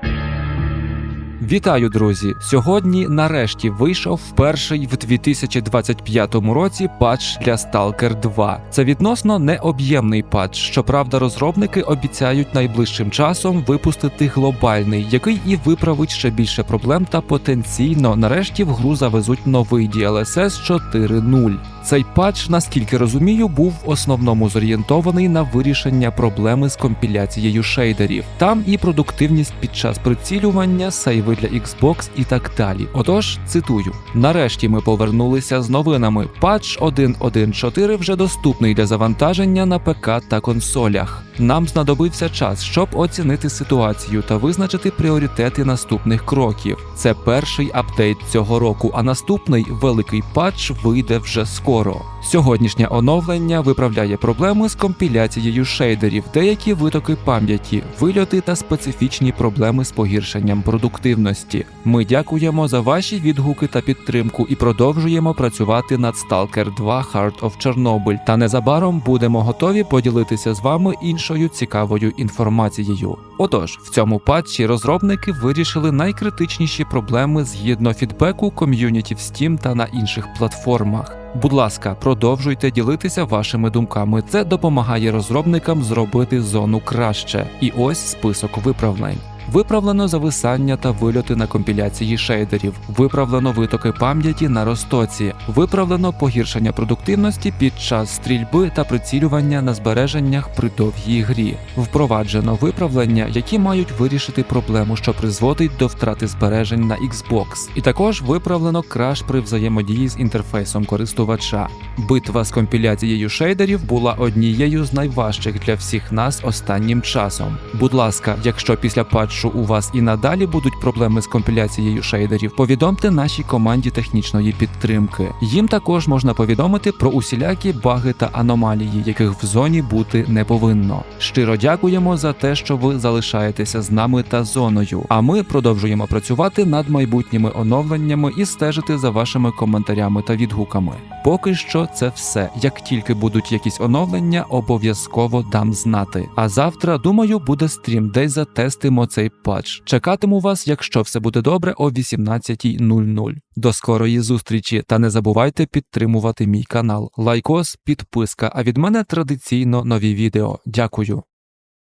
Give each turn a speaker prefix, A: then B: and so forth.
A: Thank you. Вітаю, друзі! Сьогодні нарешті вийшов перший в 2025 році патч для Stalker 2. Це відносно необ'ємний патч. Щоправда, розробники обіцяють найближчим часом випустити глобальний, який і виправить ще більше проблем та потенційно нарешті в гру завезуть новий DLSS 4.0. Цей патч, наскільки розумію, був в основному зорієнтований на вирішення проблеми з компіляцією шейдерів. Там і продуктивність під час прицілювання, сейви для Xbox і так далі. Отож, цитую: нарешті ми повернулися з новинами. Патч 1.1.4 вже доступний для завантаження на ПК та консолях. Нам знадобився час, щоб оцінити ситуацію та визначити пріоритети наступних кроків. Це перший апдейт цього року, а наступний великий патч вийде вже скоро. Сьогоднішнє оновлення виправляє проблеми з компіляцією шейдерів, деякі витоки пам'яті, вильоти та специфічні проблеми з погіршенням продуктивності. Ми дякуємо за ваші відгуки та підтримку і продовжуємо працювати над Stalker 2 Heart of Chernobyl. Та незабаром будемо готові поділитися з вами іншою цікавою інформацією. Отож, в цьому патчі розробники вирішили найкритичніші проблеми згідно фідбеку ком'юніті в Steam та на інших платформах. Будь ласка, продовжуйте ділитися вашими думками. Це допомагає розробникам зробити зону краще. І ось список виправлень. Виправлено зависання та вильоти на компіляції шейдерів, виправлено витоки пам'яті на розтоці, виправлено погіршення продуктивності під час стрільби та прицілювання на збереженнях при довгій грі. Впроваджено виправлення, які мають вирішити проблему, що призводить до втрати збережень на Xbox. І також виправлено краш при взаємодії з інтерфейсом користувача. Битва з компіляцією шейдерів була однією з найважчих для всіх нас останнім часом. Будь ласка, якщо після патчу у вас і надалі будуть проблеми з компіляцією шейдерів, повідомте нашій команді технічної підтримки. Їм також можна повідомити про усілякі баги та аномалії, яких в зоні бути не повинно. Щиро дякуємо за те, що ви залишаєтеся з нами та зоною. А ми продовжуємо працювати над майбутніми оновленнями і стежити за вашими коментарями та відгуками. Поки що це все. Як тільки будуть якісь оновлення, обов'язково дам знати. А завтра, думаю, буде стрім, де затестимо цей патч. Чекатиму вас, якщо все буде добре, о 18.00. До скорої зустрічі та не забувайте підтримувати мій канал. Лайкос, підписка. А від мене традиційно нові відео. Дякую.